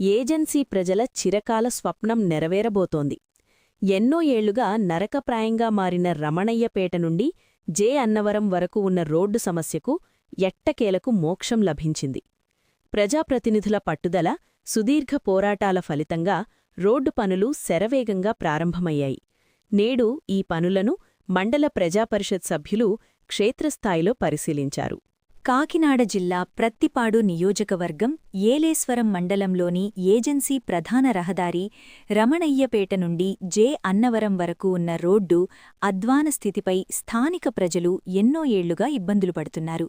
Agency ప్రజల చిరకాల స్వప్నం నెరవేరబోతోంది. ఎన్నో ఏళ్ళుగా నరకప్రాయంగా మారిన రమణయ్యపేట నుండి జే. అన్నవరం వరకు ఉన్న రోడ్డు సమస్యకు ఎట్టకేలకు మోక్షం లభించింది. ప్రజాప్రతినిధుల పట్టుదల సుదీర్ఘ పోరాటాల ఫలితంగా రోడ్డు పనులు శరవేగంగా ప్రారంభమయ్యాయి. నేడు ఈ పనులను మండల ప్రజాపరిషత్ సభ్యులు క్షేత్రస్థాయిలో పరిశీలించారు. కాకినాడ జిల్లా ప్రత్తిపాడు నియోజకవర్గం ఏలేశ్వరం మండలంలోని ఏజెన్సీ ప్రధాన రహదారి రమణయ్యపేట నుండి జే. అన్నవరం వరకు ఉన్న రోడ్డు అధ్వాన స్థితిపై స్థానిక ప్రజలు ఎన్నో ఏళ్ళుగా ఇబ్బందులు పడుతున్నారు.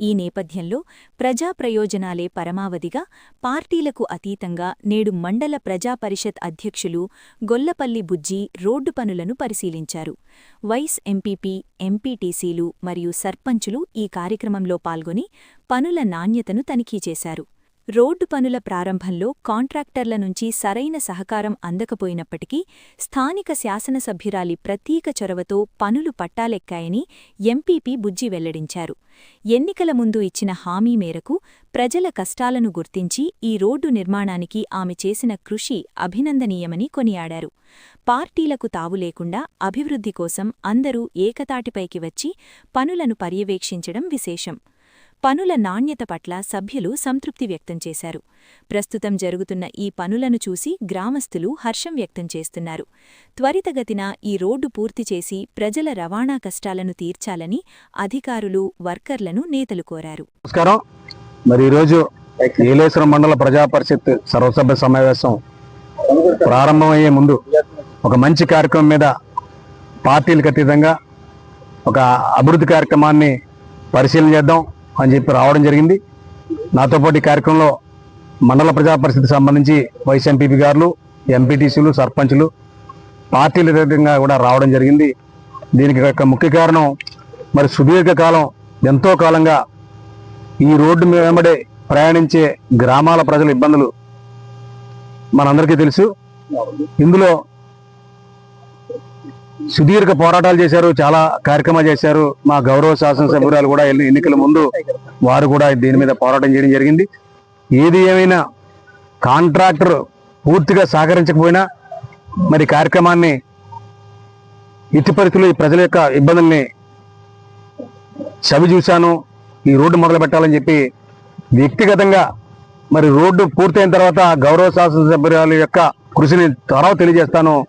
ఈ నేపథ్యంలో ప్రజా ప్రయోజనాలే పరమావధిగా పార్టీలకు అతీతంగా నేడు మండల ప్రజాపరిషత్ అధ్యక్షులు గొల్లపల్లి బుజ్జి రోడ్డు పనులను పరిశీలించారు. వైస్ ఎంపీపీ ఎంపీటీసీలు మరియు సర్పంచులు ఈ కార్యక్రమంలో పాల్గొని పనుల నాణ్యతను తనిఖీ చేశారు. రోడ్డు పనుల ప్రారంభంలో కాంట్రాక్టర్ల నుంచి సరైన సహకారం అందకపోయినప్పటికీ స్థానిక శాసనసభ్యురాలి ప్రత్యేక చొరవతో పనులు పట్టాలెక్కాయని ఎంపీపీ బుజ్జి వెల్లడించారు. ఎన్నికల ముందు ఇచ్చిన హామీ మేరకు ప్రజల కష్టాలను గుర్తించి ఈ రోడ్డు నిర్మాణానికి ఆమె చేసిన కృషి అభినందనీయమని కొనియాడారు. పార్టీలకు తావు లేకుండా అభివృద్ధి కోసం అందరూ ఏకతాటిపైకి వచ్చి పనులను పర్యవేక్షించడం విశేషం. పనుల నాణ్యత పట్ల సభ్యులు సంతృప్తి వ్యక్తం చేశారు. ప్రస్తుతం జరుగుతున్న ఈ పనులను చూసి గ్రామస్తులు హర్షం వ్యక్తం చేస్తున్నారు. త్వరితగతిన ఈ రోడ్డు పూర్తి చేసి ప్రజల రవాణా కష్టాలను తీర్చాలని అధికారులు వర్కర్లను నేతలు కోరారు. నమస్కారం. మరి ఈరోజు నీలేశ్వరం మండల ప్రజా పరిషత్ సర్వసభ్య సమావేశం ప్రారంభమయ్యే ముందు ఒక మంచి కార్యక్రమం మీద పార్టీలకు అతీతంగా ఒక అభివృద్ధి కార్యక్రమాన్ని పరిశీలన చేద్దాం. అని చెప్పి రావడం జరిగింది. నాతో పాటు ఈ కార్యక్రమంలో మండల ప్రజా పరిస్థితికి సంబంధించి వైస్ ఎంపీపీ గారులు ఎంపీటీసీలు సర్పంచులు పార్టీల రకంగా కూడా రావడం జరిగింది. దీనికి యొక్క ముఖ్య కారణం మరి సుదీర్ఘకాలం ఎంతో కాలంగా ఈ రోడ్డు మీద వెంబడే ప్రయాణించే గ్రామాల ప్రజల ఇబ్బందులు మనందరికీ తెలుసు. ఇందులో సుదీర్ఘ పోరాటాలు చేశారు చాలా కార్యక్రమాలు చేశారు. మా గౌరవ శాసనసభ్యురాలు కూడా ఎన్ని- ఎన్నికల ముందు వారు కూడా దీని మీద పోరాటం చేయడం జరిగింది. ఏది ఏమైనా కాంట్రాక్టర్ పూర్తిగా సహకరించకపోయినా మరి కార్యక్రమాన్ని ఇట్టి పరిస్థితుల్లో ఈ ప్రజల యొక్క ఇబ్బందుల్ని చవి చూశాను. ఈ రోడ్డు మొదలు పెట్టాలని చెప్పి వ్యక్తిగతంగా మరి రోడ్డు పూర్తయిన తర్వాత గౌరవ శాసనసభ్యురాల యొక్క కృషిని త్వరగా తెలియజేస్తాను.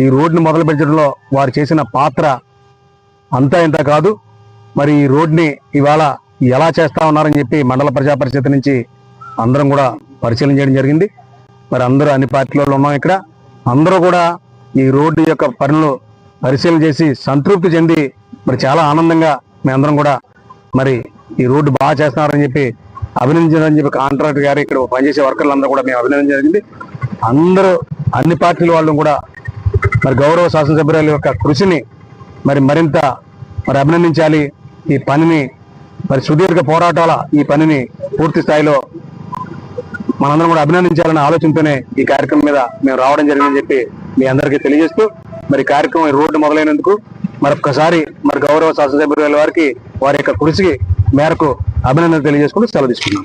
ఈ రోడ్డుని మొదలు పెట్టడంలో వారు చేసిన పాత్ర అంతా ఇంత కాదు. మరి ఈ రోడ్ని ఇవాళ ఎలా చేస్తా ఉన్నారని చెప్పి మండల ప్రజా పరిషత్ నుంచి అందరం కూడా పరిశీలన చేయడం జరిగింది. మరి అందరూ అన్ని పార్టీలలో ఉన్నాం ఇక్కడ. అందరూ కూడా ఈ రోడ్డు యొక్క పనులు పరిశీలన చేసి సంతృప్తి చెంది మరి చాలా ఆనందంగా మేమందరం కూడా మరి ఈ రోడ్డు బాగా చేస్తున్నారని చెప్పి అభినందించారని చెప్పి కాంట్రాక్టర్ గారు ఇక్కడ పనిచేసే వర్కర్లు అందరూ కూడా మేము అభినందించడం జరిగింది. అందరూ అన్ని పార్టీల వాళ్ళు కూడా మరి గౌరవ శాసనసభ్యురాల యొక్క కృషిని మరి మరింత మరి అభినందించాలి. ఈ పనిని మరి సుదీర్ఘ పోరాటాల ఈ పనిని పూర్తి స్థాయిలో మనందరం కూడా అభినందించాలనే ఆలోచనతోనే ఈ కార్యక్రమం మీద మేము రావడం జరిగిందని చెప్పి మీ అందరికీ తెలియజేస్తూ మరి కార్యక్రమం రోడ్డు మొదలైనందుకు మరొకసారి మరి గౌరవ శాసనసభ్యుల వారికి వారి యొక్క కృషికి మేరకు అభినందన తెలియజేసుకుంటూ సెలవు తీసుకున్నాం